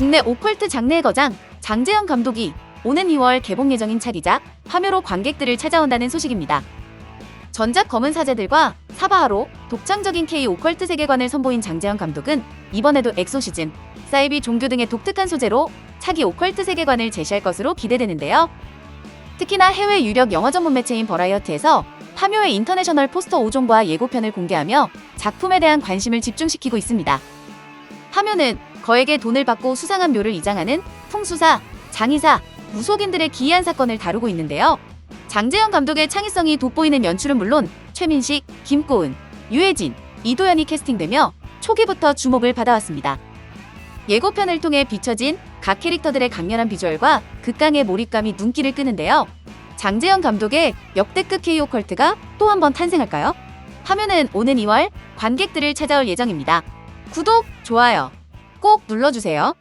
국내 오컬트 장르의 거장 장재현 감독이 오는 2월 개봉 예정인 차기작 파묘로 관객들을 찾아온다는 소식입니다. 전작 검은 사제들과 사바하로 독창적인 K 오컬트 세계관을 선보인 장재현 감독은 이번에도 엑소시즘, 사이비 종교 등의 독특한 소재로 차기 오컬트 세계관을 제시할 것으로 기대되는데요. 특히나 해외 유력 영화 전문 매체인 버라이어티에서 파묘의 인터내셔널 포스터 5종과 예고편을 공개하며 작품에 대한 관심을 집중시키고 있습니다. 파묘는 거액의 돈을 받고 수상한 묘를 이장하는 풍수사, 장의사, 무속인들의 기이한 사건을 다루고 있는데요. 장재현 감독의 창의성이 돋보이는 연출은 물론 최민식, 김고은, 유해진, 이도현이 캐스팅되며 초기부터 주목을 받아왔습니다. 예고편을 통해 비춰진 각 캐릭터들의 강렬한 비주얼과 극강의 몰입감이 눈길을 끄는데요. 장재현 감독의 역대급 K 오컬트가 또 한 번 탄생할까요? 화면은 오는 2월 관객들을 찾아올 예정입니다. 구독, 좋아요 꼭 눌러주세요.